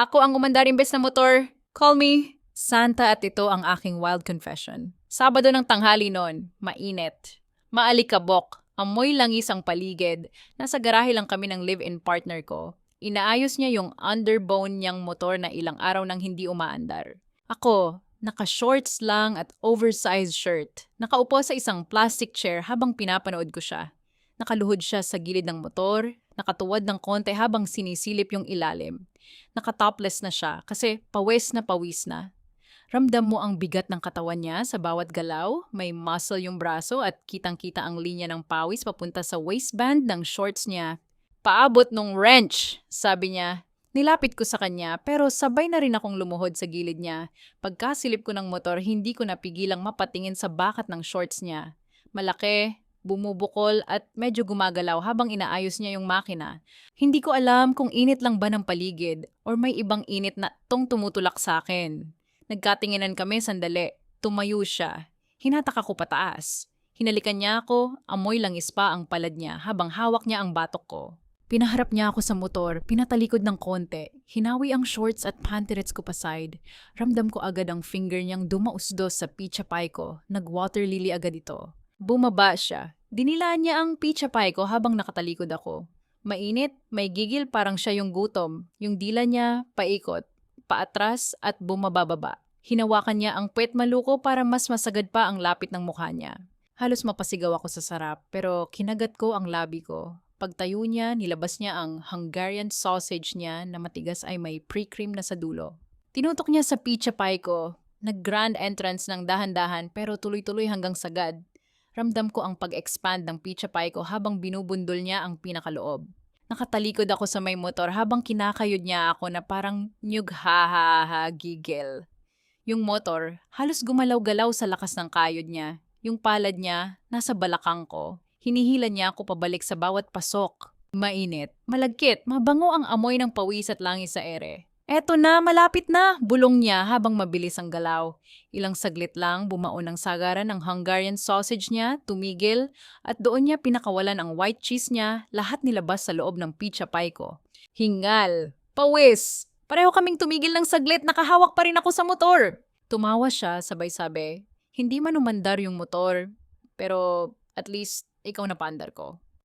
Ako ang umandar imbes na motor. Call me. Santa at ito ang aking wild confession. Sabado ng tanghali noon, mainit. Maalikabok, amoy langis ang paligid. Nasa garahe lang kami ng live-in partner ko. Inaayos niya yung underbone niyang motor na ilang araw nang hindi umaandar. Ako, naka-shorts lang at oversized shirt. Nakaupo sa isang plastic chair habang pinapanood ko siya. Nakaluhod siya sa gilid ng motor, nakatuwad ng konti habang sinisilip yung ilalim. Nakatopless na siya kasi pawis na pawis na. Ramdam mo ang bigat ng katawan niya sa bawat galaw, may muscle yung braso at kitang-kita ang linya ng pawis papunta sa waistband ng shorts niya. Paabot nung wrench, sabi niya. Nilapit ko sa kanya pero sabay na rin akong lumuhod sa gilid niya. Pagkasilip ko ng motor, hindi ko napigilang mapatingin sa bakat ng shorts niya. Malaki, bumubukol at medyo gumagalaw habang inaayos niya yung makina. Hindi ko alam kung init lang ba ng paligid or may ibang init na tong tumutulak sa akin. Nagkatinginan kami sandali. Tumayo siya. Hinatak ako pataas. Hinalikan niya ako, amoy langis pa ang palad niya habang hawak niya ang batok ko. Pinaharap niya ako sa motor, pinatalikod ng konti. Hinawi ang shorts at pantirets ko pa side. Ramdam ko agad ang finger niyang dumausdos sa picha pie ko. Nag-water lily agad ito. Bumaba siya. Dinilaan niya ang picha pie ko habang nakatalikod ako. Mainit, may gigil parang siya yung gutom. Yung dila niya, paikot paatras at bumabababa. Hinawakan niya ang puwet maluko para mas masagad pa ang lapit ng mukha niya. Halos mapasigaw ako sa sarap pero kinagat ko ang labi ko. Pagtayo niya, nilabas niya ang Hungarian sausage niya na matigas ay may pre-cream na sa dulo. Tinutok niya sa pizza pie ko. Nag-grand entrance ng dahan-dahan pero tuloy-tuloy hanggang sagad. Ramdam ko ang pag-expand ng pizza pie ko habang binubundol niya ang pinakaloob. Nakatalikod ako sa may motor habang kinakayod niya ako na parang nyug ha ha ha gigil. Yung motor, halos gumalaw-galaw sa lakas ng kayod niya. Yung palad niya, nasa balakang ko. Hinihila niya ako pabalik sa bawat pasok. Mainit, malagkit, mabango ang amoy ng pawis at langis sa ere. Eto na, malapit na, bulong niya habang mabilis ang galaw. Ilang saglit lang, bumaon ang sagaran ng Hungarian sausage niya, tumigil, at doon niya pinakawalan ang white cheese niya, lahat nilabas sa loob ng pizza pie ko. Hingal, pawis, pareho kaming tumigil ng saglit, nakahawak pa rin ako sa motor. Tumawa siya, sabay-sabi, hindi man umandar yung motor, pero at least ikaw na paandar ko.